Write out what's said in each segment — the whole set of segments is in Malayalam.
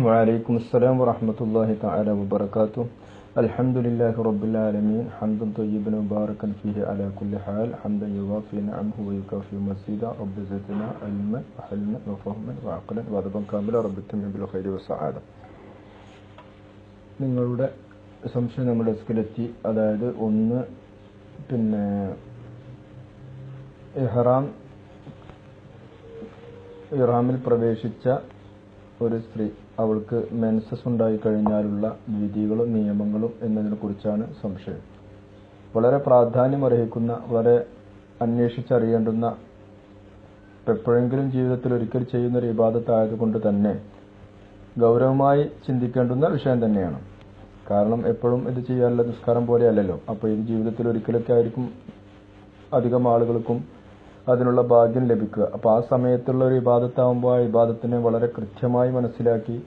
وعليكم السلام ورحمة الله تعالى وبركاته الحمد لله رب العالمين حمدا طيبا مباركا فيه على كل حال حمدا يوافي نعمه ويكافئ مزيدا رب زدنا علما وحلما وفهما وعقلا وأدبا كاملا رب التمم بالخير والسعادة നിങ്ങളുടെ സംശയം നമ്മുടെ ഡെസ്കിലെത്തി അതായത് ഒന്ന് പിന്നെ ഇഹ്റാം ഇറാമിൽ പ്രവേശിച്ച ഒരു സ്ത്രീ അവൾക്ക് മെൻസസ് ഉണ്ടായി കഴിഞ്ഞാലുള്ള വിധികളും നിയമങ്ങളും എന്നതിനെക്കുറിച്ചാണ് സംശയം. വളരെ പ്രാധാന്യം അർഹിക്കുന്ന വളരെ അന്വേഷിച്ചറിയേണ്ടുന്ന എപ്പോഴെങ്കിലും ജീവിതത്തിൽ ഒരിക്കൽ ചെയ്യുന്ന ഒരു ഇബാദത്തായതുകൊണ്ട് തന്നെ ഗൗരവമായി ചിന്തിക്കേണ്ടുന്ന വിഷയം തന്നെയാണ്. കാരണം എപ്പോഴും ഇത് ചെയ്യാനുള്ള നിസ്കാരം പോലെയല്ലല്ലോ അപ്പോൾ ഇത് ജീവിതത്തിൽ ഒരിക്കലൊക്കെ ആയിരിക്കും അധികം ആളുകൾക്കും അതിനുള്ള ഭാഗ്യം ലഭിക്കുക. അപ്പോൾ ആ സമയത്തുള്ള ഒരു ഇബാദത്താവുമ്പോൾ ആ ഇബാദത്തിനെ വളരെ കൃത്യമായി മനസ്സിലാക്കി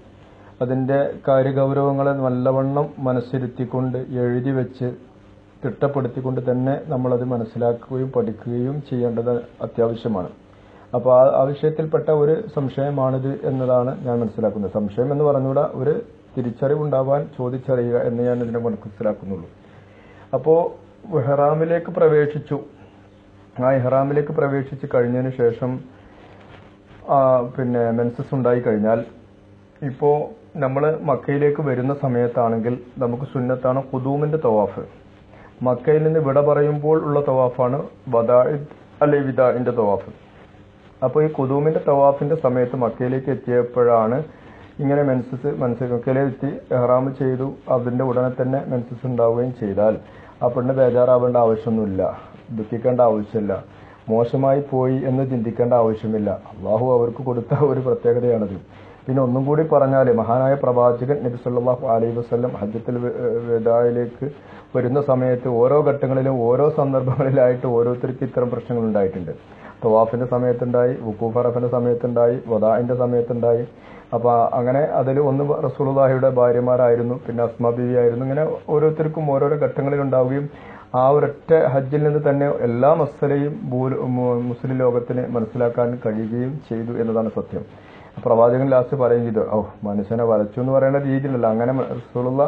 അതിന്റെ കാര്യഗൗരവങ്ങളെ നല്ലവണ്ണം മനസ്സിരുത്തിക്കൊണ്ട് എഴുതി വെച്ച് തിട്ടപ്പെടുത്തിക്കൊണ്ട് തന്നെ നമ്മളത് മനസ്സിലാക്കുകയും പഠിക്കുകയും ചെയ്യേണ്ടത് അത്യാവശ്യമാണ്. അപ്പോൾ ആ ആവശ്യത്തിൽപ്പെട്ട ഒരു സംശയമാണിത് എന്നതാണ് ഞാൻ മനസ്സിലാക്കുന്നത്. സംശയം എന്ന് പറഞ്ഞുകൂടാ ഒരു തിരിച്ചറിവുണ്ടാവാൻ ചോദിച്ചറിയുക എന്ന് ഞാൻ ഇതിനെ മനസ്സിലാക്കുന്നുള്ളൂ. അപ്പോൾ ഹെറാമിലേക്ക് പ്രവേശിച്ചു. ആ ഇഹ്റാമിലേക്ക് പ്രവേശിച്ച് കഴിഞ്ഞതിന് ശേഷം പിന്നെ മെൻസസ് ഉണ്ടായി കഴിഞ്ഞാൽ ഇപ്പോൾ നമ്മൾ മക്കയിലേക്ക് വരുന്ന സമയത്താണെങ്കിൽ നമുക്ക് സുന്നത്താണ് കുദൂമിന്റെ തവാഫ്. മക്കയിൽ നിന്ന് വിട പറയുമ്പോൾ ഉള്ള തവാഫാണ് വദാ അല്ലെ വിദാഹിന്റെ തവാഫ്. അപ്പോൾ ഈ കുദൂമിന്റെ തവാഫിന്റെ സമയത്ത് മക്കയിലേക്ക് എത്തിയപ്പോഴാണ് ഇങ്ങനെ മെൻസസ് മനസ്സിൽ മക്കയിലെത്തി എഹ്റാം ചെയ്തു അതിന്റെ ഉടനെ തന്നെ മെൻസസ് ഉണ്ടാവുകയും ചെയ്താൽ. ആ പെണ്ണ് ബേജാറാവേണ്ട ആവശ്യമൊന്നുമില്ല. ദുഃഖിക്കേണ്ട ആവശ്യമില്ല. മോശമായി പോയി എന്ന് ചിന്തിക്കേണ്ട ആവശ്യമില്ല. അള്ളാഹു അവർക്ക് കൊടുത്ത ഒരു പ്രത്യേകതയാണത്. പിന്നെ ഒന്നും കൂടി പറഞ്ഞാൽ മഹാനായ പ്രവാചകൻ നബി സല്ലാഹു അലൈഹി വസ്ലം ഹജ്ജത്തിൽ വേദായിലേക്ക് വരുന്ന സമയത്ത് ഓരോ ഘട്ടങ്ങളിലും ഓരോ സന്ദർഭങ്ങളിലായിട്ട് ഓരോരുത്തർക്ക് ഇത്തരം പ്രശ്നങ്ങൾ ഉണ്ടായിട്ടുണ്ട്. തവാഫിന്റെ സമയത്തുണ്ടായി വുക്കൂഫറഫിന്റെ സമയത്തുണ്ടായി വദാഇന്റെ സമയത്തുണ്ടായി. അപ്പൊ അങ്ങനെ അതിൽ ഒന്ന് റസൂലുള്ളാഹിയുടെ ഭാര്യമാരായിരുന്നു പിന്നെ അസ്മ ബിവി ആയിരുന്നു ഇങ്ങനെ ഓരോരുത്തർക്കും ഓരോരോ ഘട്ടങ്ങളിൽ ഉണ്ടാവുകയും ആ ഒരൊറ്റ ഹജ്ജിൽ നിന്ന് തന്നെ എല്ലാ മസലയും മുസ്ലിം ലോകത്തിന് മനസ്സിലാക്കാൻ കഴിയുകയും ചെയ്തു എന്നതാണ് സത്യം. പ്രവാചകൻ ലാസ്റ്റ് പറയുകയും ചെയ്തു ഓ മനുഷ്യനെ വരച്ചു എന്ന് പറയുന്ന രീതിയിലല്ല. അങ്ങനെ റസൂലുള്ള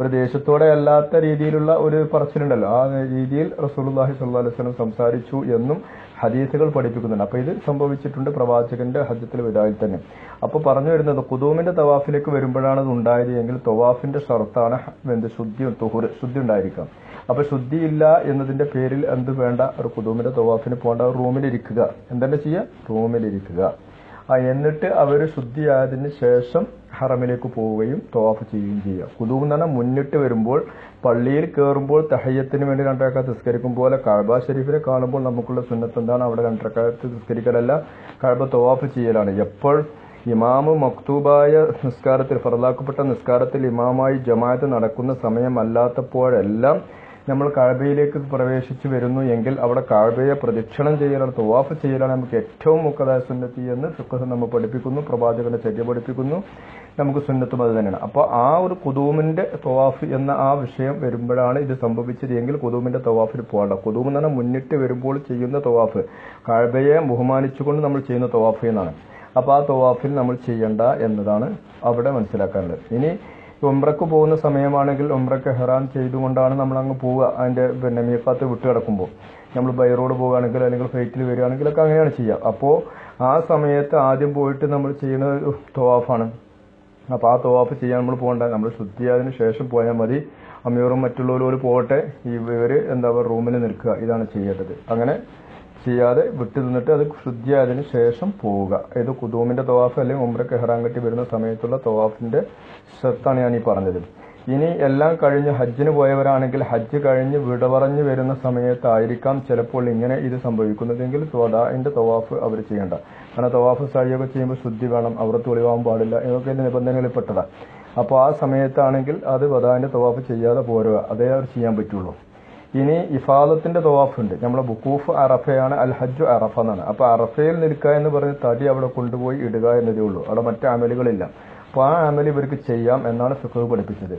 ഒരു ദേശത്തോടെ അല്ലാത്ത രീതിയിലുള്ള ഒരു പറച്ചിലുണ്ടല്ലോ. ആ രീതിയിൽ റസൂലുള്ളാഹി സ്വല്ലല്ലാഹു അലൈഹി വസല്ലം സംസാരിച്ചു എന്നും ഹദീസുകൾ പഠിപ്പിക്കുന്നുണ്ട്. അപ്പോൾ ഇത് സംഭവിച്ചിട്ടുണ്ട് പ്രവാചകന്റെ ഹജ്ജത്തിൽ വിദായിൽ തന്നെ. അപ്പോൾ പറഞ്ഞു വരുന്നത് കുതൂമിന്റെ തവാഫിലേക്ക് വരുമ്പോഴാണ് ഇത് ഉണ്ടായത് എങ്കിൽ തവാഫിന്റെ ഷർത്താണ് എന്ത്? ശുദ്ധി തുഹുർ ശുദ്ധി ഉണ്ടായിരിക്കാം അപ്പൊ ശുദ്ധിയില്ല എന്നതിന്റെ പേരിൽ എന്ത് വേണ്ട? ഒരു കുതൂമിന്റെ തവാഫിന് പോകേണ്ട റൂമിലിരിക്കുക. എന്തെന്നെ ചെയ്യുക? റൂമിലിരിക്കുക. എന്നിട്ട് അവർ ശുദ്ധിയായതിന് ശേഷം ഹറമിലേക്ക് പോവുകയും തവാഫ് ചെയ്യുകയും ചെയ്യുക. കുതുബ് എന്ന് പറഞ്ഞാൽ മുന്നിട്ട് വരുമ്പോൾ പള്ളിയിൽ കയറുമ്പോൾ തഹയ്യത്തിന് വേണ്ടി രണ്ടരക്കാർ തിസ്കരിക്കും പോലെ കഴബ ഷെരീഫിനെ കാണുമ്പോൾ നമുക്കുള്ള സുന്നത്ത് എന്താണ്? അവിടെ രണ്ടരക്കാലത്ത് നിസ്കരിക്കലല്ല. കഴബ തവാഫ് ചെയ്യലാണ്. എപ്പോൾ ഇമാമ് മക്തൂബായ നിസ്കാരത്തിൽ ഫറലാക്കപ്പെട്ട നിസ്കാരത്തിൽ ഇമാമായി ജമാഅത്ത് നടക്കുന്ന സമയമല്ലാത്തപ്പോഴെല്ലാം നമ്മൾ കാഴ്ബയിലേക്ക് പ്രവേശിച്ചു വരുന്നു എങ്കിൽ അവിടെ കാഴ്ബയെ പ്രദക്ഷിണം ചെയ്യലാണ് തവാഫ് ചെയ്യലാണ് നമുക്ക് ഏറ്റവും മുക്കതായ സുന്നത്തി എന്ന് ഫിഖ് നമ്മൾ പഠിപ്പിക്കുന്നു പ്രവാചകന്റെ ചര്യ പഠിപ്പിക്കുന്നു. നമുക്ക് സുന്നത്തും അത് തന്നെയാണ്. അപ്പോൾ ആ ഒരു കുതൂമിന്റെ തവാഫ് എന്ന ആ വിഷയം വരുമ്പോഴാണ് ഇത് സംഭവിച്ചത് എങ്കിൽ കുതൂമിന്റെ തവാഫിൽ പോകണ്ട. കുതൂം എന്ന് പറഞ്ഞാൽ മുന്നിട്ട് വരുമ്പോൾ ചെയ്യുന്ന തവാഫ്. കാഴ്ബയെ ബഹുമാനിച്ചുകൊണ്ട് നമ്മൾ ചെയ്യുന്ന തവാഫ് എന്നാണ്. അപ്പോൾ ആ തവാഫിൽ നമ്മൾ ചെയ്യണ്ട എന്നതാണ് അവിടെ മനസ്സിലാക്കാനുള്ളത്. ഇനി ഉംറക്ക് പോകുന്ന സമയമാണെങ്കിൽ ഉംറക്ക് ഹെറാൻ ചെയ്തുകൊണ്ടാണ് നമ്മൾ അങ്ങ് പോവുക. അതിന്റെ പിന്നെ മീക്കാത്ത് വിട്ട് കിടക്കുമ്പോൾ നമ്മൾ ബൈ റോഡ് പോവുകയാണെങ്കിൽ അല്ലെങ്കിൽ ഫ്ലൈറ്റിൽ വരികയാണെങ്കിലൊക്കെ അങ്ങനെയാണ് ചെയ്യുക. അപ്പോൾ ആ സമയത്ത് ആദ്യം പോയിട്ട് നമ്മൾ ചെയ്യുന്ന ഒരു തവാഫാണ്. അപ്പോൾ ആ തോവാഫ് ചെയ്യാൻ നമ്മൾ പോകണ്ട. നമ്മൾ ശുദ്ധിയായതിനു ശേഷം പോയാൽ മതി. അമീറും മറ്റുള്ളവരും പോകട്ടെ. ഇവർ എന്താ പറയുക റൂമിൽ നിൽക്കുക. ഇതാണ് ചെയ്യേണ്ടത്. അങ്ങനെ ചെയ്യാതെ വിട്ടു നിന്നിട്ട് അത് ശുദ്ധിയായതിനു ശേഷം പോവുക. ഇത് കുതൂമിന്റെ തവാഫ് അല്ലെങ്കിൽ ഉമ്രക്ക് ഹെറാൻ കെട്ടി വരുന്ന സമയത്തുള്ള തവാഫിന്റെ ഷർത്താണ് ഞാൻ ഈ പറഞ്ഞത്. ഇനി എല്ലാം കഴിഞ്ഞ് ഹജ്ജിന് പോയവരാണെങ്കിൽ ഹജ്ജ് കഴിഞ്ഞ് വിടപറഞ്ഞു വരുന്ന സമയത്തായിരിക്കാം ചിലപ്പോൾ ഇങ്ങനെ ഇത് സംഭവിക്കുന്നതെങ്കിൽ സ്വദാന്റെ തവാഫ് അവർ ചെയ്യേണ്ട. കാരണം തവാഫ് സഴിയൊക്കെ ചെയ്യുമ്പോൾ ശുദ്ധി വേണം അവർക്ക് ഒളിവാകാൻ പാടില്ല ഇതൊക്കെ നിബന്ധനകളിൽ പെട്ടതാണ് അപ്പോൾ ആ സമയത്താണെങ്കിൽ അത് വദാന്റെ തവാഫ് ചെയ്യാതെ പോരുക. അതേ അവർ ചെയ്യാൻ പറ്റുള്ളൂ. ഇനി ഇഫാദത്തിന്റെ തവാഫ് ഉണ്ട് നമ്മളെ ബുക്കൂഫ് അറഫയാണ് അൽ ഹജ്ജു അറഫ എന്നാണ്. അപ്പൊ അറഫയിൽ നിൽക്കുക എന്ന് പറഞ്ഞ് തടി അവിടെ കൊണ്ടുപോയി ഇടുക എന്നതേ ഉള്ളൂ. അവിടെ മറ്റ് അമലുകളില്ല. അപ്പൊ ആ അമൽ ഇവർക്ക് ചെയ്യാം എന്നാണ് ഫിഖ് പഠിപ്പിച്ചത്.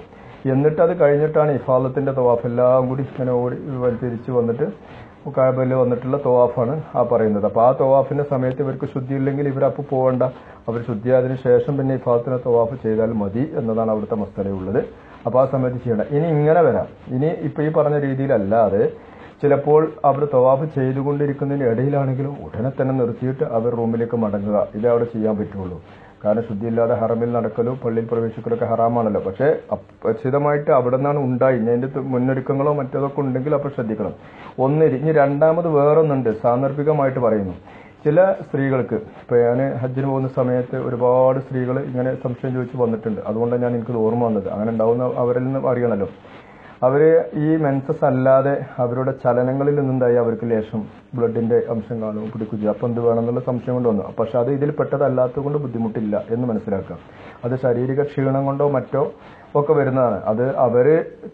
എന്നിട്ട് അത് കഴിഞ്ഞിട്ടാണ് ഇഫാദത്തിന്റെ തവാഫ്. എല്ലാം കൂടി ഇങ്ങനെ ഓടി തിരിച്ചു വന്നിട്ട് കാബയിൽ വന്നിട്ടുള്ള തവാഫാണ് ആ പറയുന്നത്. അപ്പോൾ ആ തവാഫിന്റെ സമയത്ത് ഇവർക്ക് ശുദ്ധിയില്ലെങ്കിൽ ഇവർ അപ്പോൾ പോകണ്ട അവർ ശുദ്ധിയായതിനു ശേഷം പിന്നെ ഇഫാദത്തിന്റെ തവാഫ് ചെയ്താൽ മതി എന്നതാണ് അവിടുത്തെ മസ്തലയുള്ളത് അപ്പോൾ ആ സമയത്ത് ചെയ്യണ്ട. ഇനി ഇങ്ങനെ വരാം. ഇനി ഇപ്പൊ ഈ പറഞ്ഞ രീതിയിലല്ലാതെ ചിലപ്പോൾ അവർ തവാഫ് ചെയ്തുകൊണ്ടിരിക്കുന്നതിന് ഇടയിലാണെങ്കിലും ഉടനെ തന്നെ നിർത്തിയിട്ട് അവർ റൂമിലേക്ക് മടങ്ങുക. ഇതേ അവിടെ ചെയ്യാൻ പറ്റുള്ളൂ. കാരണം ശുദ്ധിയില്ലാതെ ഹറമിൽ നടക്കലും പള്ളിയിൽ പ്രവേശിക്കലൊക്കെ ഹറാമാണല്ലോ. പക്ഷേ അപ്രചിതമായിട്ട് അവിടെ നിന്നാണ് ഉണ്ടായി ഇനി മുന്നൊരുക്കങ്ങളോ മറ്റതൊക്കെ ഉണ്ടെങ്കിൽ അപ്പോൾ ശ്രദ്ധിക്കണം. ഒന്ന് ഇനി രണ്ടാമത് വേറൊന്നുണ്ട്. സാന്ദർഭികമായിട്ട് പറയുന്നു. ചില സ്ത്രീകൾക്ക് ഇപ്പൊ ഞാൻ ഹജ്ജിന് പോകുന്ന സമയത്ത് ഒരുപാട് സ്ത്രീകൾ ഇങ്ങനെ സംശയം ചോദിച്ച് വന്നിട്ടുണ്ട്. അതുകൊണ്ടാണ് ഞാൻ എനിക്ക് ഓർമ്മ വന്നത്. അങ്ങനെ ഉണ്ടാവുന്ന അവരിൽ നിന്ന് അറിയണമല്ലോ അവർ ഈ മെൻസസ് അല്ലാതെ അവരുടെ ചലനങ്ങളിൽ നിന്നുണ്ടായി അവർക്ക് ലേശം ബ്ലഡിന്റെ അംശം കാണും പിടിക്കുക. അപ്പം എന്ത് വേണമെന്നുള്ള സംശയം കൊണ്ട് വന്നു. പക്ഷെ അത് ഇതിൽ പെട്ടതല്ലാത്തതുകൊണ്ട് ബുദ്ധിമുട്ടില്ല എന്ന് മനസ്സിലാക്കാം അത് ശാരീരിക ക്ഷീണം കൊണ്ടോ മറ്റോ ഒക്കെ വരുന്നതാണ്. അത് അവർ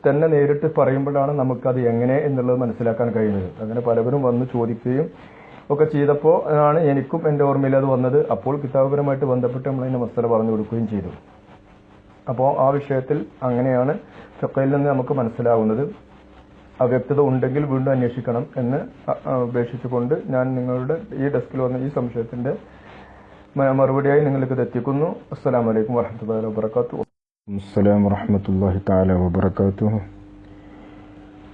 തന്നെ നേരിട്ട് പറയുമ്പോഴാണ് നമുക്കത് എങ്ങനെ എന്നുള്ളത് മനസ്സിലാക്കാൻ കഴിയുന്നത്. അങ്ങനെ പലവരും വന്ന് ചോദിക്കുകയും ഒക്കെ ചെയ്തപ്പോൾ ആണ് എനിക്കും എന്റെ ഓർമ്മയിൽ അത് വന്നത്. അപ്പോൾ കിതാബുപരമായിട്ട് ബന്ധപ്പെട്ട് നമ്മൾ അതിന്റെ മസ്തല പറഞ്ഞു കൊടുക്കുകയും ചെയ്തു. അപ്പോൾ ആ വിഷയത്തിൽ അങ്ങനെയാണ് ചക്കയിൽ നിന്ന് നമുക്ക് മനസ്സിലാകുന്നത് അവ്യക്തത ഉണ്ടെങ്കിൽ വീണ്ടും അന്വേഷിക്കണം എന്ന് ഉപേക്ഷിച്ചുകൊണ്ട് ഞാൻ നിങ്ങളുടെ ഈ ഡെസ്കിൽ വന്ന ഈ സംശയത്തിന്റെ മറുപടിയായി നിങ്ങൾക്ക് എത്തിക്കുന്നു. അസ്സലാമു വലൈക്കും വറഹ്മത്തുള്ളാഹി വബറകാതുഹു. അസ്സലാം വാഹമത്തല്ലാഹി തആല വബറകാതുഹു.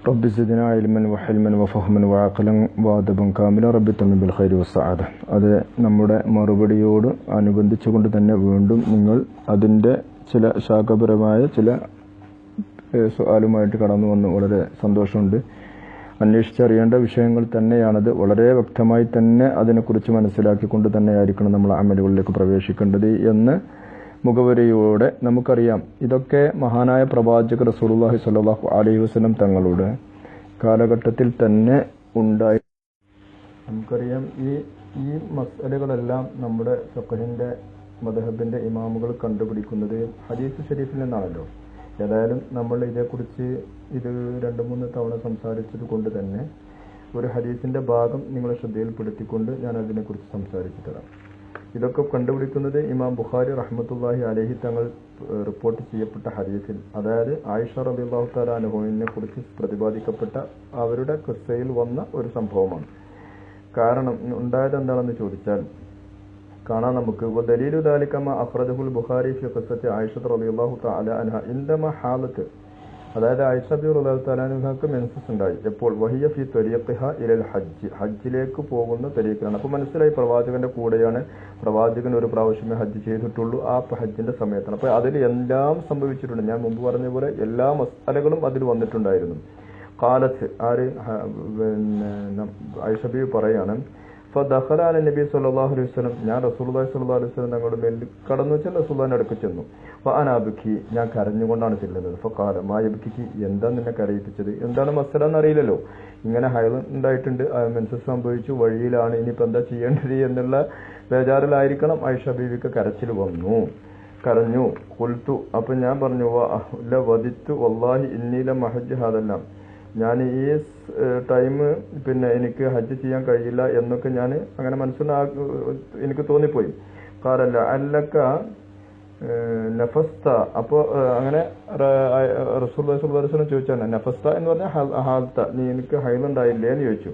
رب زدنا علما وحلما وفهما وعقلا وادبا كاملا رب തമ്മിൽ بالخير والسعادة അത് നമ്മുടെ മറുപടിയോട് അനുബന്ധിച്ചുകൊണ്ട് തന്നെ വീണ്ടും നിങ്ങൾ അതിന്റെ ചില ശാഖപരമായ ചില ഏഹ്, സുആലുമായിട്ട് കടന്നു വന്നു വളരെ സന്തോഷമുണ്ട് അന്വേഷിച്ചറിയേണ്ട വിഷയങ്ങൾ തന്നെയാണത് വളരെ വ്യക്തമായി തന്നെ അതിനെക്കുറിച്ച് മനസ്സിലാക്കിക്കൊണ്ട് തന്നെയായിരിക്കണം നമ്മൾ അമലുകളിലേക്ക് പ്രവേശിക്കേണ്ടത് എന്ന് മുഖവരിയോടെ നമുക്കറിയാം. ഇതൊക്കെ മഹാനായ പ്രവാചകർ റസൂലുള്ളാഹി സ്വല്ലല്ലാഹു അലൈഹി വസ്ലം തങ്ങളുടെ കാലഘട്ടത്തിൽ തന്നെ ഉണ്ടായി. നമുക്കറിയാം ഈ ഈ മസലകളെല്ലാം നമ്മുടെ ഫഖഹിന്റെ മദഹബിന്റെ ഇമാമുകൾ കണ്ടുപിടിക്കുന്നത് ഹദീസ് ഷരീഫിൽ നിന്നാണല്ലോ. ഏതായാലും നമ്മൾ ഇതേക്കുറിച്ച് ഇത് രണ്ട് മൂന്ന് തവണ സംസാരിച്ചത് കൊണ്ട് തന്നെ ഒരു ഹദീസിന്റെ ഭാഗം നിങ്ങളെ ശ്രദ്ധയിൽപ്പെടുത്തിക്കൊണ്ട് ഞാൻ അതിനെക്കുറിച്ച് സംസാരിച്ചു തരാം. ഇതൊക്കെ കണ്ടുപിടിക്കുന്നത് ഇമാം ബുഖാരി റഹ്മത്തുല്ലാഹി അലഹി തങ്ങൾ റിപ്പോർട്ട് ചെയ്യപ്പെട്ട ഹദീസിൽ. അതായത് ആയിഷ റബിള്ളാഹു താല അനുഭവിനെ കുറിച്ച് പ്രതിപാദിക്കപ്പെട്ട അവരുടെ കിസ്സയിൽ വന്ന ഒരു സംഭവമാണ്. കാരണം ഉണ്ടായത് എന്താണെന്ന് ചോദിച്ചാൽ കാണാം നമുക്ക്. ദലീലു ദാലിക്കമ അഫ്രദുൽ ബുഖാരി ഫി ഖിസ്സത്തി ആയിഷ റളിയല്ലാഹു തആല അൻഹ. ഇന്ദമ ഹാലത്ത് അതായത് തആല അൻഹക്ക് മെൻസസ് ഉണ്ടായി. എപ്പോൾ? വഹിയ ഫി ത്വരീഖിഹ ഇലൽ ഹജ്ജ്. ഹജ്ജിലേക്ക് പോകുന്ന തരീഖിലാണ് അപ്പോൾ മനസ്സിലായി പ്രവാചകന്റെ കൂടെയാണ് പ്രവാചകൻ ഒരു പ്രാവശ്യമേ ഹജ്ജ് ചെയ്തിട്ടുള്ളൂ. ആ ഹജ്ജിന്റെ സമയത്താണ്. അപ്പോൾ അതിൽ എല്ലാം സംഭവിച്ചിട്ടുണ്ട്. ഞാൻ മുമ്പ് പറഞ്ഞ പോലെ എല്ലാ മസാലകളും അതിൽ വന്നിട്ടുണ്ടായിരുന്നു. കാലത്ത് ആര്? പിന്നെ ഐഷബി ആയിഷ സല്ലല്ലാഹു അലൈഹി ഞാൻ അലൈഹി കടന്നു വെച്ചാൽ അടുക്ക് ചെന്നു. ഞാൻ കരഞ്ഞുകൊണ്ടാണ് ചെല്ലുന്നത്. എന്താ നിന്നെ കരയിപ്പിച്ചത്? എന്താണ് മസല എന്നറിയില്ലല്ലോ ഇങ്ങനെ ഹൈൽ ഉണ്ടായിട്ടുണ്ട്. മെൻസസ് സംഭവിച്ചു? വഴിയിലാണ്. ഇനിയിപ്പോ എന്താ ചെയ്യേണ്ടത്? എന്നുള്ള ബേജാറിലായിരിക്കണം ആയിഷ ബീവിക്ക് കരച്ചിൽ വന്നു. കരഞ്ഞു. കൊൽത്തു അപ്പൊ ഞാൻ പറഞ്ഞു വദിത്തു വല്ലാഹി ഇന്നീല മഹജ് ഹാദെല്ലാം. ഞാൻ ഈ ടൈം പിന്നെ എനിക്ക് ഹജ്ജ് ചെയ്യാൻ കഴിയില്ല എന്നൊക്കെ ഞാൻ അങ്ങനെ മനസ്സിലാ എനിക്ക് തോന്നിപ്പോയി. കാറല്ല അല്ലക്ക നഫസ്ത അപ്പോ അങ്ങനെ റസൂൽ ചോദിച്ചാണ് നഫസ്ത എന്ന് പറഞ്ഞാൽ ഹൽ- ഹാൽത്ത നീ എനിക്ക് ഹൈലുണ്ടായില്ലേ എന്ന് ചോദിച്ചു.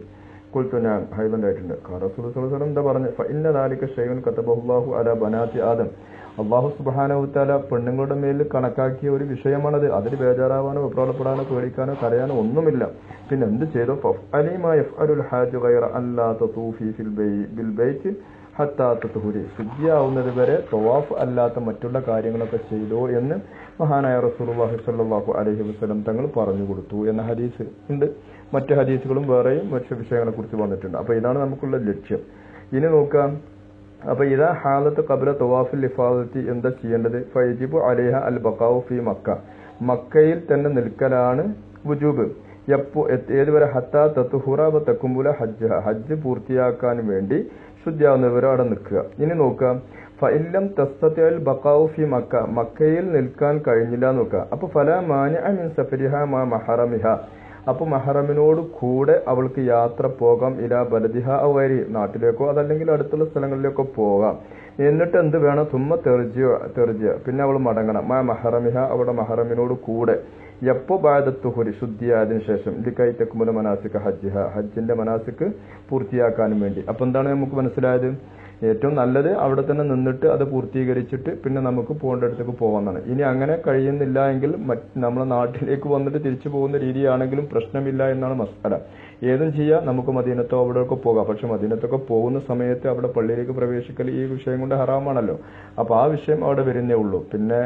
കുൽത്തു ഞാൻ ഹൈലുണ്ടായിട്ടുണ്ട്. റസൂൽ എന്താ പറഞ്ഞു? ഇന്ന ദാലിക ഷൈവൻ കത്തബഹുല്ലാഹു അല ബനാത്തി ആദം. അള്ളാഹു സുബാനവുത്താല പെണ്ണുങ്ങളുടെ മേൽ കണക്കാക്കിയ ഒരു വിഷയമാണത്. അതിൽ ബേജാറാവാനോ വെപ്രാളപ്പെടാനോ പേടിക്കാനോ കരയാനോ ഒന്നുമില്ല. പിന്നെ എന്ത് ചെയ്തു? ശുദ്ധിയാവുന്നത് വരെ തവാഫ് അല്ലാത്ത മറ്റുള്ള കാര്യങ്ങളൊക്കെ ചെയ്തോ എന്ന് മഹാനായ റസൂലുള്ളാഹി സല്ലാഹു അലഹി വസ്ലം തങ്ങൾ പറഞ്ഞു കൊടുത്തു എന്ന ഹദീസ് ഉണ്ട്. മറ്റ് ഹദീസുകളും വേറെയും മറ്റു വിഷയങ്ങളെ കുറിച്ച് വന്നിട്ടുണ്ട്. അപ്പൊ ഇതാണ് നമുക്കുള്ള ലക്ഷ്യം. ഇനി നോക്കാം. അപ്പൊ ഇതാ ഹാലത്ത് കബല തവാഫിൽ ഇഫാദത്തി എന്താ ചെയ്യേണ്ടത്? ഫൈജിബു അലേഹ അൽ ബക്കാവു ഫി മക്ക. മക്കയിൽ തന്നെ നിൽക്കലാണ് വുജൂബ്. എപ്പോ ഏതുവരെ ഹത്താ തത്തുഹുറ വ തക്കുമ്പുല ഹജ്ജ്. ഹജ്ജ് പൂർത്തിയാക്കാൻ വേണ്ടി ശുദ്ധിയാവുന്നവരെ അവിടെ നിൽക്കുക. ഇനി നോക്കുക. ഫഇല്ലം തസ്തത്തിൽ ബക്കാവു ഫി മക്ക. മക്കയിൽ നിൽക്കാൻ കഴിഞ്ഞില്ല നോക്കുക. അപ്പോൾ ഫല മാനി മിൻ സഫരിഹ മാ മഹറമിഹ. അപ്പൊ മഹറമിനോട് കൂടെ അവൾക്ക് യാത്ര പോകാം ഇല ബലദിഹ വരി നാട്ടിലേക്കോ അതല്ലെങ്കിൽ അടുത്തുള്ള സ്ഥലങ്ങളിലേക്കോ പോകാം. എന്നിട്ട് എന്ത് വേണം? തുമ്മ തെറിജിയോ തെറിജിയ പിന്നെ അവൾ മടങ്ങണം. മാ മഹറമിഹ അവളുടെ മഹറമിനോട് കൂടെ. എപ്പോ ബാധത്തുഹുരി ശുദ്ധിയായതിനു ശേഷം. ലിക്കൈ തെക്കുമുല മനാസിക്ക് ഹജ്ജ് ഹജ്ജിന്റെ മനാസിക്ക് പൂർത്തിയാക്കാനും വേണ്ടി. അപ്പൊ എന്താണ് നമുക്ക് മനസ്സിലായത്? ഏറ്റവും നല്ലത് അവിടെ തന്നെ നിന്നിട്ട് അത് പൂർത്തീകരിച്ചിട്ട് പിന്നെ നമുക്ക് പോകേണ്ട അടുത്തേക്ക് പോകാമെന്നാണ് ഇനി അങ്ങനെ കഴിയുന്നില്ല എങ്കിൽ നമ്മുടെ നാട്ടിലേക്ക് വന്നിട്ട് തിരിച്ചു പോകുന്ന രീതിയാണെങ്കിലും പ്രശ്നമില്ല എന്നാണ് മസാല. ഏതും ചെയ്യാം നമുക്ക് മദീനത്തോ അവിടെയൊക്കെ പോകാം. പക്ഷെ മദീനത്തൊക്കെ പോകുന്ന സമയത്ത് അവിടെ പള്ളിയിലേക്ക് പ്രവേശിക്കൽ ഈ വിഷയം കൊണ്ട് ഹറാമാണല്ലോ. അപ്പൊ ആ വിഷയം അവിടെ വരുന്നേ ഉള്ളൂ. പിന്നെ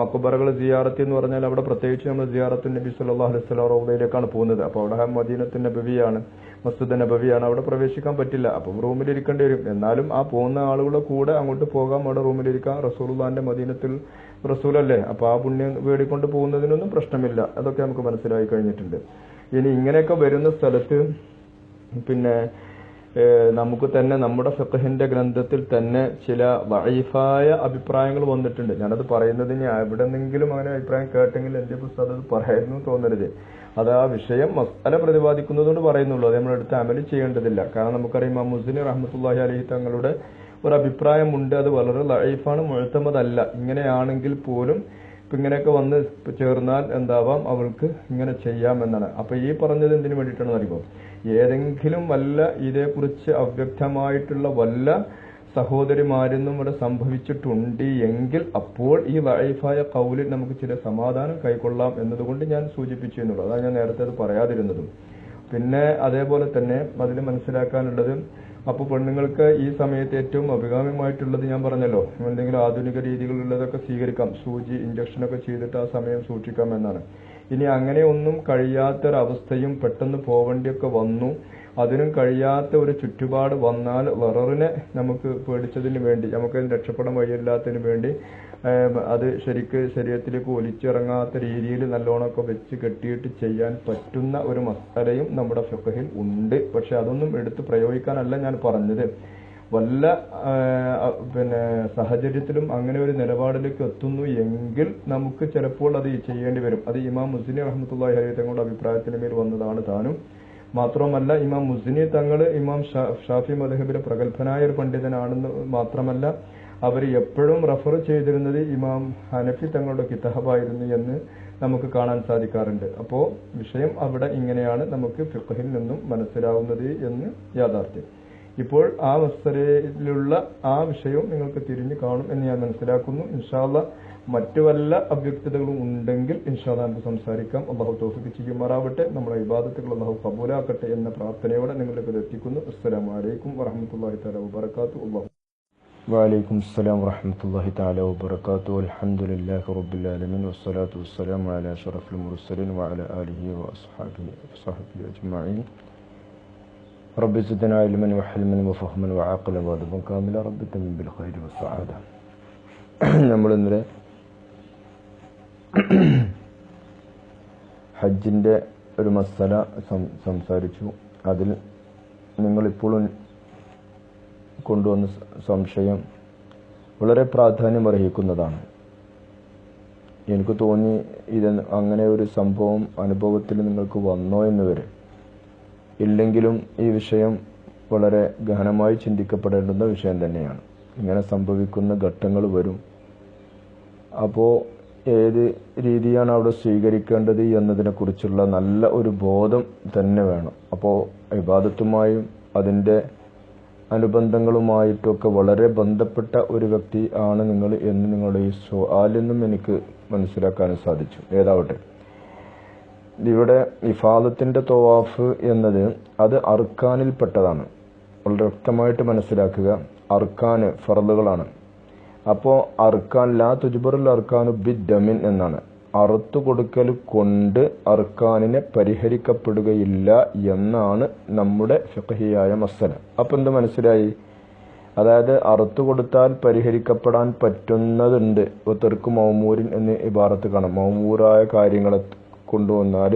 മക്കുബറകൾ സിയാറത്ത് എന്ന് പറഞ്ഞാൽ അവിടെ പ്രത്യേകിച്ച് നമ്മൾ സിയാറത്ത് നബി സല്ലല്ലാഹു അലൈഹി വസല്ലം റൗദയിലേക്കാണ് പോകുന്നത്. അപ്പോൾ അവിടെ മദീനത്തിന്റെ നബവിയാണ്. മസ്ജിദ് നബവിയാണ് അവിടെ പ്രവേശിക്കാൻ പറ്റില്ല. അപ്പം റൂമിലിരിക്കേണ്ടി വരും എന്നാലും ആ പോകുന്ന ആളുകളുടെ കൂടെ അങ്ങോട്ട് പോകാം അവിടെ റൂമിലിരിക്കാം റസൂലുള്ളാന്റെ മദീനത്തിൽ റസൂലല്ലേ? അപ്പൊ ആ പുണ്യം വേടിക്കൊണ്ട് പോകുന്നതിനൊന്നും പ്രശ്നമില്ല. അതൊക്കെ നമുക്ക് മനസ്സിലായി കഴിഞ്ഞിട്ടുണ്ട്. ഇനി ഇങ്ങനെയൊക്കെ വരുന്ന സ്ഥലത്ത് പിന്നെ നമുക്ക് തന്നെ നമ്മുടെ ഫിഖഹിന്റെ ഗ്രന്ഥത്തിൽ തന്നെ ചില വൈഫായ അഭിപ്രായങ്ങൾ വന്നിട്ടുണ്ട്. ഞാനത് പറയുന്നതിന് എവിടെ എവിടെന്നെങ്കിലും അങ്ങനെ അഭിപ്രായം കേട്ടെങ്കിൽ എന്റെ പുസ്തകം അത് പറയുന്നു തോന്നരുത്. അത് ആ വിഷയം മസാല പ്രതിപാദിക്കുന്നതുകൊണ്ട് പറയുന്നുള്ളൂ. അത് നമ്മളെടുത്ത് അമൽ ചെയ്യേണ്ടതില്ല. കാരണം നമുക്കറിയാം ആ മുസ്ലിം റഹ്മത്തുള്ളാഹി അലഹി തങ്ങളുടെ ഒരു അഭിപ്രായമുണ്ട്. അത് വളരെ ലൈഫാണ് മുഴുത്തമതല്ല ഇങ്ങനെയാണെങ്കിൽ പോലും ഇപ്പൊ ഇങ്ങനെയൊക്കെ വന്ന് ചേർന്നാൽ എന്താവാം? അവൾക്ക് ഇങ്ങനെ ചെയ്യാം എന്നാണ്. അപ്പൊ ഈ പറഞ്ഞത് എന്തിനു വേണ്ടിയിട്ടാണെന്ന് അറിയുമോ ഏതെങ്കിലും വല്ല ഇതേക്കുറിച്ച് അവ്യക്തമായിട്ടുള്ള വല്ല സഹോദരിമാരെന്നും ഇവിടെ സംഭവിച്ചിട്ടുണ്ട് എങ്കിൽ അപ്പോൾ ഈ വൈഫായ കൗലിൽ നമുക്ക് ചില സമാധാനം കൈക്കൊള്ളാം എന്നതുകൊണ്ട് ഞാൻ സൂചിപ്പിച്ചു എന്നുള്ളത് അതാണ് ഞാൻ നേരത്തെ അത് പറയാതിരുന്നതും. പിന്നെ അതേപോലെ തന്നെ അതിൽ മനസ്സിലാക്കാനുള്ളത് അപ്പോൾ പെണ്ണുങ്ങൾക്ക് ഈ സമയത്ത് ഏറ്റവും അഭികാമ്യമായിട്ടുള്ളത് ഞാൻ പറഞ്ഞല്ലോ. എന്തെങ്കിലും ആധുനിക രീതികളുള്ളതൊക്കെ സ്വീകരിക്കാം. സൂചി ഇഞ്ചക്ഷനൊക്കെ ചെയ്തിട്ട് ആ സമയം സൂക്ഷിക്കാം എന്നാണ്. ഇനി അങ്ങനെ ഒന്നും കഴിയാത്തൊരവസ്ഥയും പെട്ടെന്ന് പോവേണ്ടിയൊക്കെ വന്നു. അതിനും കഴിയാത്ത ഒരു ചുറ്റുപാട് വന്നാൽ വററിനെ നമുക്ക് പേടിച്ചതിന് വേണ്ടി നമുക്ക് രക്ഷപ്പെടാൻ വഴിയില്ലാത്തതിന് വേണ്ടി അത് ശരിക്ക് ശരീരത്തിലേക്ക് ഒലിച്ചിറങ്ങാത്ത രീതിയിൽ നല്ലോണമൊക്കെ വെച്ച് കെട്ടിയിട്ട് ചെയ്യാൻ പറ്റുന്ന ഒരു മസാലയും നമ്മുടെ ഫിഖഹിൽ ഉണ്ട്. പക്ഷെ അതൊന്നും എടുത്ത് പ്രയോഗിക്കാനല്ല ഞാൻ പറഞ്ഞത്. വല്ല പിന്നെ സാഹചര്യത്തിലും അങ്ങനെ ഒരു നിലപാടിലേക്ക് എത്തുന്നു എങ്കിൽ നമുക്ക് ചിലപ്പോൾ അത് ചെയ്യേണ്ടി വരും. അത് ഇമാം മുസ്ലിം റഹ്മത്തുള്ളാഹി ഹരി തങ്ങളുടെ അഭിപ്രായത്തിന് മേൽ വന്നതാണ് താനും. മാത്രമല്ല ഇമാം മുസ്ലിം തങ്ങൾ ഇമാം ഷാഫി മദഹബിലെ പ്രഗത്ഭനായ ഒരു പണ്ഡിതനാണെന്ന് മാത്രമല്ല അവർ എപ്പോഴും റഫർ ചെയ്തിരുന്നത് ഇമാം ഹനഫി തങ്ങളുടെ കിതാബായിരുന്നു എന്ന് നമുക്ക് കാണാൻ സാധിക്കാറുണ്ട്. അപ്പോ വിഷയം അവിടെ ഇങ്ങനെയാണ് നമുക്ക് ഫിഖഹിൽ നിന്നും മനസ്സിലാവുന്നത് എന്ന് യാഥാർത്ഥ്യം. ഇപ്പോൾ ആ മസ്തരയിലുള്ള ആ വിഷയവും നിങ്ങൾക്ക് തിരിഞ്ഞു കാണും എന്ന് ഞാൻ മനസ്സിലാക്കുന്നു ഇൻഷാല്ല മറ്റു വല്ല അവ്യക്തതകളും ഉണ്ടെങ്കിൽ ഇൻഷാല്ല നമുക്ക് സംസാരിക്കാം അള്ളാഹു തോഫിക്ക് ചെയ്യുമാറാവട്ടെ നമ്മുടെ ഇബാദത്തുകൾ അള്ളാഹു കബൂലാക്കട്ടെ എന്ന പ്രാർത്ഥനയോടെ നിങ്ങളിലേക്ക് ഇത് എത്തിക്കുന്നു അസ്സലാമു അലൈക്കും വറഹമത്തല്ലാഹി തആല വബറകാതുഹു അള്ളാഹു وعليكم السلام ورحمة الله تعالى وبركاته والحمد لله رب العالمين والصلاة والسلام على أشرف المرسلين وعلى آله وأصحابه وصحبه أجمعين رب زدنا علما وحلما وفهما وعقلا وادبا كاملا رب تمن بالخير والسعادة നമ്മൾ ഇന്നലെ ഹജ്ജിൻ്റെ ഒരു മസല സം- സംസാരിച്ചു അതിൽ നിങ്ങളിപ്പോഴും കൊണ്ടുവന്ന സ- സംശയം വളരെ പ്രാധാന്യമർഹിക്കുന്നതാണ് എനിക്ക് തോന്നി ഇത് അങ്ങനെ ഒരു സംഭവം അനുഭവത്തിൽ നിങ്ങൾക്ക് വന്നോ എന്ന് വരെ ഇല്ലെങ്കിലും ഈ വിഷയം വളരെ ഗഹനമായി ചിന്തിക്കപ്പെടേണ്ടുന്ന വിഷയം തന്നെയാണ്. ഇങ്ങനെ സംഭവിക്കുന്ന ഘട്ടങ്ങൾ വരും. അപ്പോൾ ഏത് രീതിയാണ് അവിടെ സ്വീകരിക്കേണ്ടത് എന്നതിനെക്കുറിച്ചുള്ള നല്ല ഒരു ബോധം തന്നെ വേണം. അപ്പോൾ വിവാദത്തുമായും അതിന്റെ അനുബന്ധങ്ങളുമായിട്ടൊക്കെ വളരെ ബന്ധപ്പെട്ട ഒരു വ്യക്തി ആണ് നിങ്ങൾ എന്ന് നിങ്ങളുടെ ഈ സ്വാലെന്നും എനിക്ക് മനസ്സിലാക്കാൻ സാധിച്ചു. ഏതാവട്ടെ? ഇവിടെ തവാഫ് എന്നത് അത് അർക്കാനിൽപ്പെട്ടതാണ്. വളരെ വ്യക്തമായിട്ട് മനസ്സിലാക്കുക അർക്കാന് ഫറലുകളാണ് അപ്പോൾ അർക്കാൻ ലാ തുജ്ബറുൽ അർക്കാനു ബിദ്ദമിൻ എന്നാണ്. അറുത്തു കൊടുക്കൽ കൊണ്ട് അർക്കാനിനെ പരിഹരിക്കപ്പെടുകയില്ല എന്നാണ് നമ്മുടെ ഫിഖഹിയായ മസല. അപ്പൊ എന്ത് മനസ്സിലായി? അതായത് അറുത്തു കൊടുത്താൽ പരിഹരിക്കപ്പെടാൻ പറ്റുന്നതുണ്ട്. തെർക്ക് മൗമൂരിൻ എന്ന് ഇബാറത്ത് കാണാം. മൗമൂറായ കാര്യങ്ങളെ കൊണ്ടുവന്നാൽ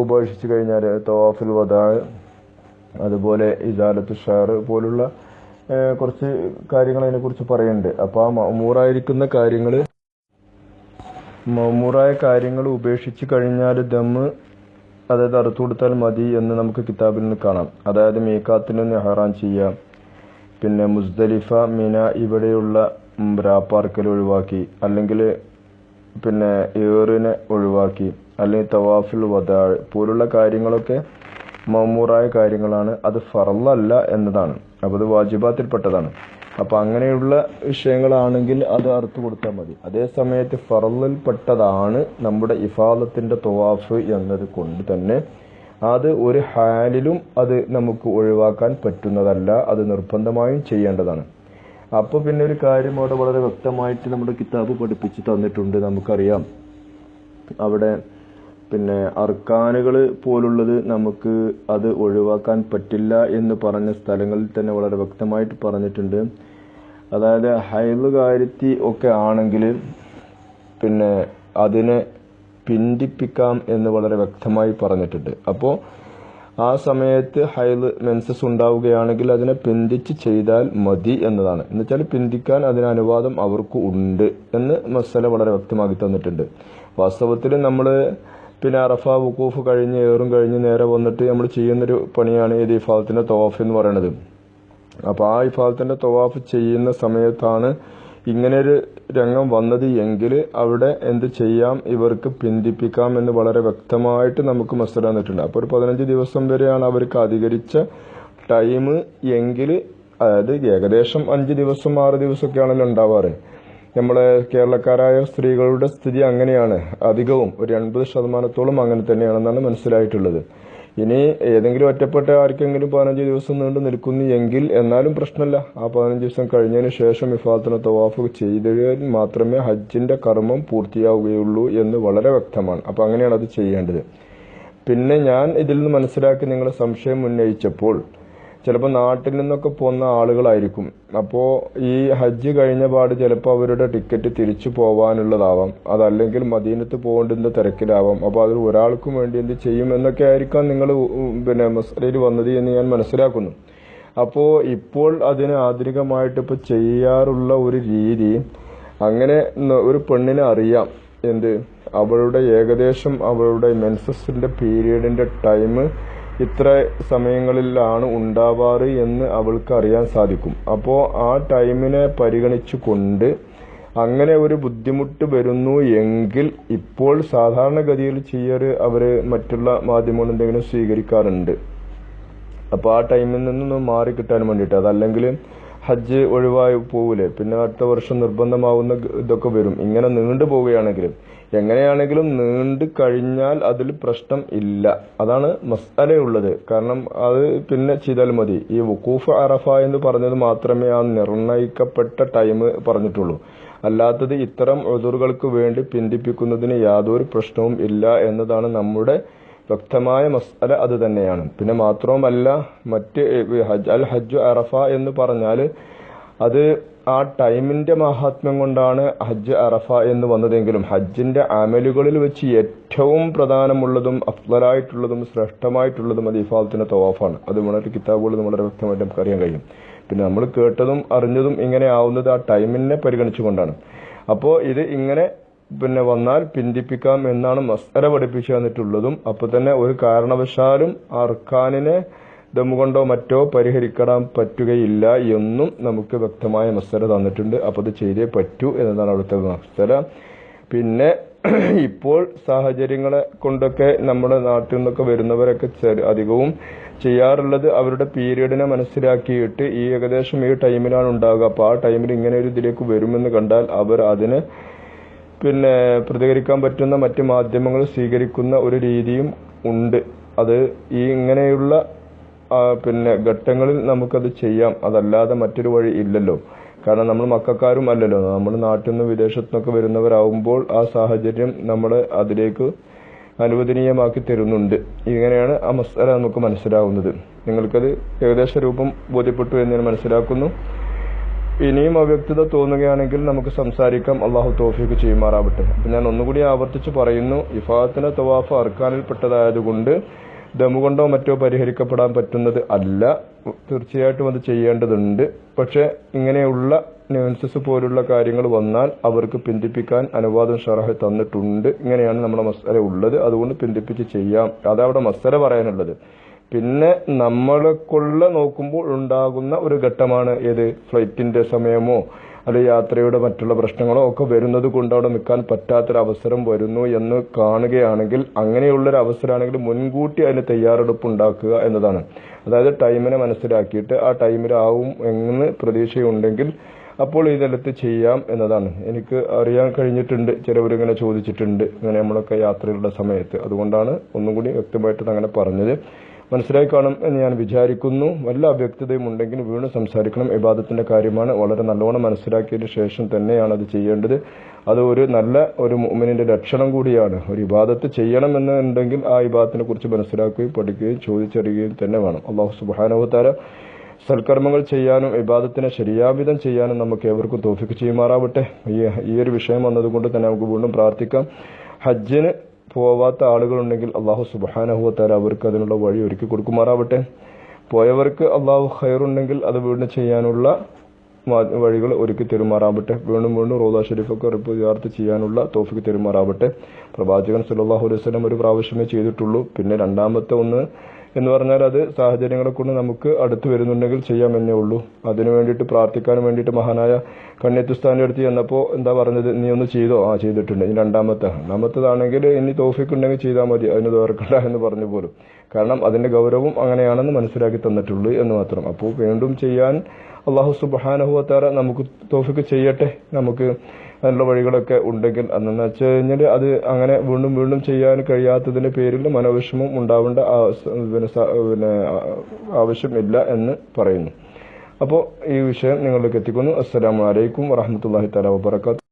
ഉപേക്ഷിച്ച് കഴിഞ്ഞാൽ തവാഫുൽ വദാ അതുപോലെ ഇജാലത്ത് ഷാർ പോലുള്ള കുറച്ച് കാര്യങ്ങൾ അതിനെക്കുറിച്ച് പറയുന്നുണ്ട് അപ്പോൾ ആ മമൂറായിരിക്കുന്ന കാര്യങ്ങൾ മമൂറായ കാര്യങ്ങൾ ഉപേക്ഷിച്ച് കഴിഞ്ഞാൽ ദമ്മ് അതായത് അറുത്തു കൊടുത്താൽ മതി എന്ന് നമുക്ക് കിതാബിൽ നിന്ന് കാണാം. അതായത് മീക്കാത്തിൽ നിന്ന് ചെയ്യാം. പിന്നെ മുസ്ദലിഫ മിന ഇവിടെയുള്ള ഉം, രാപ്പാർക്കൽ ഒഴിവാക്കി. അല്ലെങ്കിൽ പിന്നെ ഏറിനെ ഒഴിവാക്കി. അല്ലെങ്കിൽ തവാഫിൽ വദാൾ പോലുള്ള കാര്യങ്ങളൊക്കെ മമ്മൂറായ കാര്യങ്ങളാണ്. അത് ഫറലല്ല എന്നതാണ്. അപ്പോൾ അത് വാജിബാത്തിൽപ്പെട്ടതാണ്. അപ്പോൾ അങ്ങനെയുള്ള വിഷയങ്ങളാണെങ്കിൽ അത് അറുത്തു കൊടുത്താൽ മതി. അതേ സമയത്ത് ഫറലിൽപ്പെട്ടതാണ് നമ്മുടെ ഇഫാദത്തിന്റെ തവാഫ് എന്നത് കൊണ്ട് തന്നെ. അത് ഒരു ഹാലിലും അത് നമുക്ക് ഒഴിവാക്കാൻ പറ്റുന്നതല്ല. അത് നിർബന്ധമായും ചെയ്യേണ്ടതാണ്. അപ്പോൾ പിന്നെ ഒരു കാര്യം അവിടെ വളരെ വ്യക്തമായിട്ട് നമ്മുടെ കിതാബ് പഠിപ്പിച്ച് തന്നിട്ടുണ്ട് നമുക്കറിയാം. അവിടെ പിന്നെ അർക്കാനുകൾ പോലുള്ളത് നമുക്ക് അത് ഒഴിവാക്കാൻ പറ്റില്ല എന്ന് പറഞ്ഞ സ്ഥലങ്ങളിൽ തന്നെ വളരെ വ്യക്തമായിട്ട് പറഞ്ഞിട്ടുണ്ട്. അതായത് ഹൈലുകാരുത്തി ഒക്കെ ആണെങ്കിൽ പിന്നെ അതിനെ പിന്തിപ്പിക്കാം എന്ന് വളരെ വ്യക്തമായി പറഞ്ഞിട്ടുണ്ട്. അപ്പോൾ ആ സമയത്ത് ഹൈൽ മെൻസസ് ഉണ്ടാവുകയാണെങ്കിൽ അതിനെ പിന്തിച്ച് ചെയ്താൽ മതി എന്നതാണ്. എന്നുവെച്ചാൽ പിന്തിക്കാൻ അതിന് അനുവാദം അവർക്ക് ഉണ്ട് എന്ന് മസല വളരെ വ്യക്തമാക്കി തന്നിട്ടുണ്ട്. വാസ്തവത്തിൽ നമ്മൾ പിന്നെ അറഫ വുക്കൂഫ് കഴിഞ്ഞ് ഏറും കഴിഞ്ഞ് നേരെ വന്നിട്ട് നമ്മൾ ചെയ്യുന്നൊരു പണിയാണ് ഈ ഇഫാലത്തിന്റെ തവാഫ് എന്ന് പറയുന്നത്. അപ്പോൾ ആ ഇഫാലത്തിന്റെ തവാഫ് ചെയ്യുന്ന സമയത്താണ് ഇങ്ങനെ ഒരു രംഗം വന്നത് എങ്കിൽ അവിടെ എന്ത് ചെയ്യാം? ഇവർക്ക് പിന്തിപ്പിക്കാം എന്ന് വളരെ വ്യക്തമായിട്ട് നമുക്ക് മനസ്സിലാന്നിട്ടുണ്ട് തന്നിട്ടുണ്ട്. അപ്പോൾ ഒരു പതിനഞ്ച് ദിവസം വരെയാണ് അവർക്ക് അധികരിച്ച ടൈം എങ്കിൽ അതായത് ഏകദേശം അഞ്ച് ദിവസം ആറ് ദിവസമൊക്കെയാണല്ലോ ഉണ്ടാവാറ്. നമ്മളെ കേരളക്കാരായ സ്ത്രീകളുടെ സ്ഥിതി അങ്ങനെയാണ്. അധികവും ഒരു എൺപത് ശതമാനത്തോളം അങ്ങനെ തന്നെയാണെന്നാണ് മനസ്സിലായിട്ടുള്ളത്. ഇനി ഏതെങ്കിലും ഒറ്റപ്പെട്ട ആർക്കെങ്കിലും പതിനഞ്ച് ദിവസം നീണ്ടു നിൽക്കുന്നു എങ്കിൽ എന്നാലും പ്രശ്നമല്ല. ആ പതിനഞ്ച് ദിവസം കഴിഞ്ഞതിന് ശേഷം ഇഫാത്തിന് തവാഫ് ചെയ്താൽ മാത്രമേ ഹജ്ജിന്റെ കർമ്മം പൂർത്തിയാവുകയുള്ളൂ എന്ന് വളരെ വ്യക്തമാണ്. അപ്പൊ അങ്ങനെയാണ് അത് ചെയ്യേണ്ടത്. പിന്നെ ഞാൻ ഇതിൽ നിന്ന് മനസ്സിലാക്കി നിങ്ങളെ സംശയം ഉന്നയിച്ചപ്പോൾ ചിലപ്പോൾ നാട്ടിൽ നിന്നൊക്കെ പോകുന്ന ആളുകളായിരിക്കും. അപ്പോൾ ഈ ഹജ്ജ് കഴിഞ്ഞ പാട് ചിലപ്പോൾ അവരുടെ ടിക്കറ്റ് തിരിച്ചു പോവാനുള്ളതാവാം. അതല്ലെങ്കിൽ മദീനത്ത് പോകേണ്ടുന്ന തിരക്കിലാവാം. അപ്പോൾ അതിൽ ഒരാൾക്കും വേണ്ടി എന്ത് ചെയ്യും എന്നൊക്കെ ആയിരിക്കാം നിങ്ങൾ പിന്നെ മസ്രയിൽ വന്നത് എന്ന് ഞാൻ മനസ്സിലാക്കുന്നു. അപ്പോൾ ഇപ്പോൾ അതിന് ആധുനികമായിട്ട് ഇപ്പോൾ ചെയ്യാറുള്ള ഒരു രീതി അങ്ങനെ ഒരു പെണ്ണിനെ അറിയാം. എന്ത്? അവളുടെ ഏകദേശം അവളുടെ മെൻസസിന്റെ പീരീഡിന്റെ ടൈം ഇത്ര സമയങ്ങളിലാണ് ഉണ്ടാവാറ് എന്ന് അവൾക്ക് അറിയാൻ സാധിക്കും. അപ്പോൾ ആ ടൈമിനെ പരിഗണിച്ചു കൊണ്ട് അങ്ങനെ ഒരു ബുദ്ധിമുട്ട് വരുന്നു എങ്കിൽ ഇപ്പോൾ സാധാരണഗതിയിൽ ചെയ്യാറ് അവർ മറ്റുള്ള മാധ്യമങ്ങൾ എന്തെങ്കിലും സ്വീകരിക്കാറുണ്ട്. അപ്പോൾ ആ ടൈമിൽ നിന്നൊന്ന് മാറി കിട്ടാൻ വേണ്ടിയിട്ട് അതല്ലെങ്കിൽ ഹജ്ജ് ഒഴിവായി പോവില്ലേ പിന്നെ അടുത്ത വർഷം നിർബന്ധമാവുന്ന ഇതൊക്കെ വരും. ഇങ്ങനെ നീണ്ടു പോവുകയാണെങ്കിലും എങ്ങനെയാണെങ്കിലും നീണ്ടു കഴിഞ്ഞാൽ അതിൽ പ്രശ്നം ഇല്ല. അതാണ് മസാലയുള്ളത് കാരണം അത് പിന്നെ ചെയ്താൽ മതി. ഈ വുക്കൂഫ് അറഫ എന്ന് പറഞ്ഞത് മാത്രമേ ആ നിർണയിക്കപ്പെട്ട ടൈം പറഞ്ഞിട്ടുള്ളൂ. അല്ലാത്തത് ഇത്തരം ഒതുറുകൾക്ക് വേണ്ടി പിന്തിപ്പിക്കുന്നതിന് യാതൊരു പ്രശ്നവും ഇല്ല എന്നതാണ് നമ്മുടെ വ്യക്തമായ മസാല അത് തന്നെയാണ്. പിന്നെ മാത്രവുമല്ല മറ്റ് ഹജ്ജ് അൽ ഹജ്ജ് അറഫ എന്ന് പറഞ്ഞാൽ അത് ആ ടൈമിന്റെ മഹാത്മ്യം കൊണ്ടാണ് ഹജ്ജ് അറഫ എന്ന് വന്നതെങ്കിലും ഹജ്ജിന്റെ അമലുകളിൽ വെച്ച് ഏറ്റവും പ്രധാനമുള്ളതും അഫ്ലായിട്ടുള്ളതും ശ്രേഷ്ഠമായിട്ടുള്ളതും അത് ഇഫാദത്തിന്റെ തവാഫാണ്. അത് വളരെ കിതാബുകൾ വളരെ വ്യക്തമായിട്ട് നമുക്ക് അറിയാൻ കഴിയും. പിന്നെ നമ്മൾ കേട്ടതും അറിഞ്ഞതും ഇങ്ങനെ ആവുന്നത് ആ ടൈമിനെ പരിഗണിച്ചുകൊണ്ടാണ്. അപ്പോൾ ഇത് ഇങ്ങനെ പിന്നെ വന്നാൽ പിന്തിപ്പിക്കാം എന്നാണ് മസ്തര പഠിപ്പിച്ചു തന്നിട്ടുള്ളതും. അപ്പൊ തന്നെ ഒരു കാരണവശാലും അർക്കാനിനെ ദമ്മുകൊണ്ടോ മറ്റോ പരിഹരിക്കാൻ പറ്റുകയില്ല എന്നും നമുക്ക് വ്യക്തമായ മസ്തര തന്നിട്ടുണ്ട്. അപ്പൊ അത് ചെയ്തേ പറ്റൂ എന്നതാണ് അവിടുത്തെ മസ്തര പിന്നെ ഇപ്പോൾ സാഹചര്യങ്ങളെ കൊണ്ടൊക്കെ നമ്മുടെ നാട്ടിൽ നിന്നൊക്കെ വരുന്നവരൊക്കെ അധികവും ചെയ്യാറുള്ളത് അവരുടെ പീരീഡിനെ മനസ്സിലാക്കിയിട്ട് ഈ ഏകദേശം ഈ ടൈമിലാണ് ഉണ്ടാകുക അപ്പോൾ ആ ടൈമിൽ ഇങ്ങനെ ഒരു ഇതിലേക്ക് വരുമെന്ന് കണ്ടാൽ അവർ അതിനെ പിന്നെ പ്രതികരിക്കാൻ പറ്റുന്ന മറ്റ് മാധ്യമങ്ങൾ സ്വീകരിക്കുന്ന ഒരു രീതിയും ഉണ്ട്. അത് ഈ ഇങ്ങനെയുള്ള പിന്നെ ഘട്ടങ്ങളിൽ നമുക്കത് ചെയ്യാം. അതല്ലാതെ മറ്റൊരു വഴി ഇല്ലല്ലോ. കാരണം നമ്മൾ മക്കാരും അല്ലല്ലോ. നമ്മൾ നാട്ടിൽ നിന്ന് വിദേശത്തു നിന്നൊക്കെ വരുന്നവരാകുമ്പോൾ ആ സാഹചര്യം നമ്മൾ അതിലേക്ക് അനുവദനീയമാക്കി തരുന്നുണ്ട്. ഇങ്ങനെയാണ് ആ മസാല നമുക്ക് മനസ്സിലാവുന്നത്. നിങ്ങൾക്കത് ഏകദേശ രൂപം ബോധ്യപ്പെട്ടു എന്ന് ഞാൻ മനസ്സിലാക്കുന്നു. ഇനിയും അവ്യക്തത തോന്നുകയാണെങ്കിൽ നമുക്ക് സംസാരിക്കാം. അള്ളാഹു തോഫിക്ക് ചെയ്യുമാറാവട്ടെ. ഞാൻ ഒന്നുകൂടി ആവർത്തിച്ച് പറയുന്നു. ഇഫാത്തിന് തവാഫ് അർക്കാനിൽപ്പെട്ടതായതുകൊണ്ട് ദമുകൊണ്ടോ മറ്റോ പരിഹരിക്കപ്പെടാൻ പറ്റുന്നത് അല്ല. തീർച്ചയായിട്ടും അത് ചെയ്യേണ്ടതുണ്ട്. പക്ഷേ ഇങ്ങനെയുള്ള ന്യൂൻസസ് പോലുള്ള കാര്യങ്ങൾ വന്നാൽ അവർക്ക് പിന്തിപ്പിക്കാൻ അനുവാദം ഷറഹ് തന്നിട്ടുണ്ട്. ഇങ്ങനെയാണ് നമ്മുടെ മസല ഉള്ളത്. അതുകൊണ്ട് പിന്തിപ്പിച്ച് ചെയ്യാം. അതവിടെ മസല പറയാനുള്ളത്. പിന്നെ നമ്മളെക്കൊള്ള നോക്കുമ്പോൾ ഉണ്ടാകുന്ന ഒരു ഘട്ടമാണ് ഏത്? ഫ്ലൈറ്റിന്റെ സമയമോ അല്ലെങ്കിൽ യാത്രയുടെ മറ്റുള്ള പ്രശ്നങ്ങളോ ഒക്കെ വരുന്നത് കൊണ്ട് അവിടെ നിൽക്കാൻ പറ്റാത്തൊരവസരം വരുന്നു എന്ന് കാണുകയാണെങ്കിൽ അങ്ങനെയുള്ളൊരു അവസരമാണെങ്കിൽ മുൻകൂട്ടി അതിന് തയ്യാറെടുപ്പ് ഉണ്ടാക്കുക എന്നതാണ്. അതായത് ടൈമിനെ മനസ്സിലാക്കിയിട്ട് ആ ടൈമിലാവും എന്ന് പ്രതീക്ഷയുണ്ടെങ്കിൽ അപ്പോൾ ഈ തലത്ത് ചെയ്യാം എന്നതാണ്. എനിക്ക് അറിയാൻ കഴിഞ്ഞിട്ടുണ്ട് ചിലവരിങ്ങനെ ചോദിച്ചിട്ടുണ്ട് ഇങ്ങനെ നമ്മളൊക്കെ യാത്രയുള്ള സമയത്ത്. അതുകൊണ്ടാണ് ഒന്നും കൂടി വ്യക്തമായിട്ട് അങ്ങനെ പറഞ്ഞത്. മനസ്സിലായി കാണും എന്ന് ഞാൻ വിചാരിക്കുന്നു. വല്ല അവ്യക്തതയും ഉണ്ടെങ്കിൽ വീണ്ടും സംസാരിക്കണം. ഇബാദത്തിന്റെ കാര്യമാണ് വളരെ നല്ലോണം മനസ്സിലാക്കിയതിന് ശേഷം തന്നെയാണ് അത് ചെയ്യേണ്ടത്. അത് ഒരു നല്ല ഒരു മുഅ്മിനിന്റെ ലക്ഷണം കൂടിയാണ്. ഒരു ഇബാദത്ത് ചെയ്യണമെന്നുണ്ടെങ്കിൽ ആ ഇബാദത്തിനെ കുറിച്ച് മനസ്സിലാക്കുകയും പഠിക്കുകയും ചോദിച്ചറിയുകയും തന്നെ വേണം. അള്ളാഹു സുബാനോഹത്താര സൽക്കർമ്മങ്ങൾ ചെയ്യാനും ഇബാദത്തിനെ ശരിയാവിധം ചെയ്യാനും നമുക്ക് ഏവർക്കും തോഫിക്ക് ചെയ്യുമാറാവട്ടെ. ഈ ഒരു വിഷയം വന്നതുകൊണ്ട് തന്നെ നമുക്ക് വീണ്ടും പ്രാർത്ഥിക്കാം. ഹജ്ജിന് പോവാത്ത ആളുകളുണ്ടെങ്കിൽ അള്ളാഹു സുബാനഹുവത്താര അവർക്ക് അതിനുള്ള വഴി ഒരുക്കി കൊടുക്കുമാറാവട്ടെ. പോയവർക്ക് അള്ളാഹു ഹയറുണ്ടെങ്കിൽ അത് വീണ്ടും ചെയ്യാനുള്ള വഴികൾ ഒരുക്കി തെരുമാറാവട്ടെ. വീണ്ടും വീണ്ടും റോദാ ഷെരീഫൊക്കെ റിപ്പ് യാത്ര ചെയ്യാനുള്ള തോഫിക്ക് തെരുമാറാവട്ടെ. പ്രവാചകൻ സല്ലല്ലാഹു അലൈഹി ഒരു പ്രാവശ്യമേ ചെയ്തിട്ടുള്ളൂ. പിന്നെ രണ്ടാമത്തെ ഒന്ന് എന്ന് പറഞ്ഞാൽ അത് സാഹചര്യങ്ങളെ കൊണ്ട് നമുക്ക് അടുത്ത് വരുന്നുണ്ടെങ്കിൽ ചെയ്യാം എന്നേ ഉള്ളൂ. അതിനു വേണ്ടിയിട്ട് പ്രാർത്ഥിക്കാൻ വേണ്ടിയിട്ട് മഹാനായ കണ്യത്തുസ്ഥാന്റെ അടുത്ത് ചെന്നപ്പോൾ എന്താ പറഞ്ഞത്? നീ ഒന്ന് ചെയ്തോ? ആ ചെയ്തിട്ടുണ്ട്. ഇനി രണ്ടാമത്തെ. രണ്ടാമത്തതാണെങ്കിൽ ഇനി തോഫിക്ക് ഉണ്ടെങ്കിൽ ചെയ്താൽ മതി. അതിന് തോർക്കണ്ട എന്ന് പറഞ്ഞു പോലും. കാരണം അതിന്റെ ഗൗരവം അങ്ങനെയാണെന്ന് മനസ്സിലാക്കി തന്നിട്ടുള്ളൂ എന്ന് മാത്രം. അപ്പോൾ വീണ്ടും ചെയ്യാൻ അള്ളാഹു സുബാനഹുവത്താര നമുക്ക് തോഫിക്ക് ചെയ്യട്ടെ. നമുക്ക് അതിനുള്ള വഴികളൊക്കെ ഉണ്ടെങ്കിൽ അന്നെന്ന് വെച്ച് കഴിഞ്ഞാൽ അത് അങ്ങനെ വീണ്ടും വീണ്ടും ചെയ്യാൻ കഴിയാത്തതിന്റെ പേരിൽ മനോവിഷമം ഉണ്ടാവേണ്ട പിന്നെ പിന്നെ ആവശ്യമില്ല എന്ന് പറയുന്നു. അപ്പോൾ ഈ വിഷയം നിങ്ങളിലേക്ക് എത്തിക്കുന്നു. അസ്സലാമു അലൈക്കും വറഹമത്തല്ലാഹി തല വബർക്കാത്തു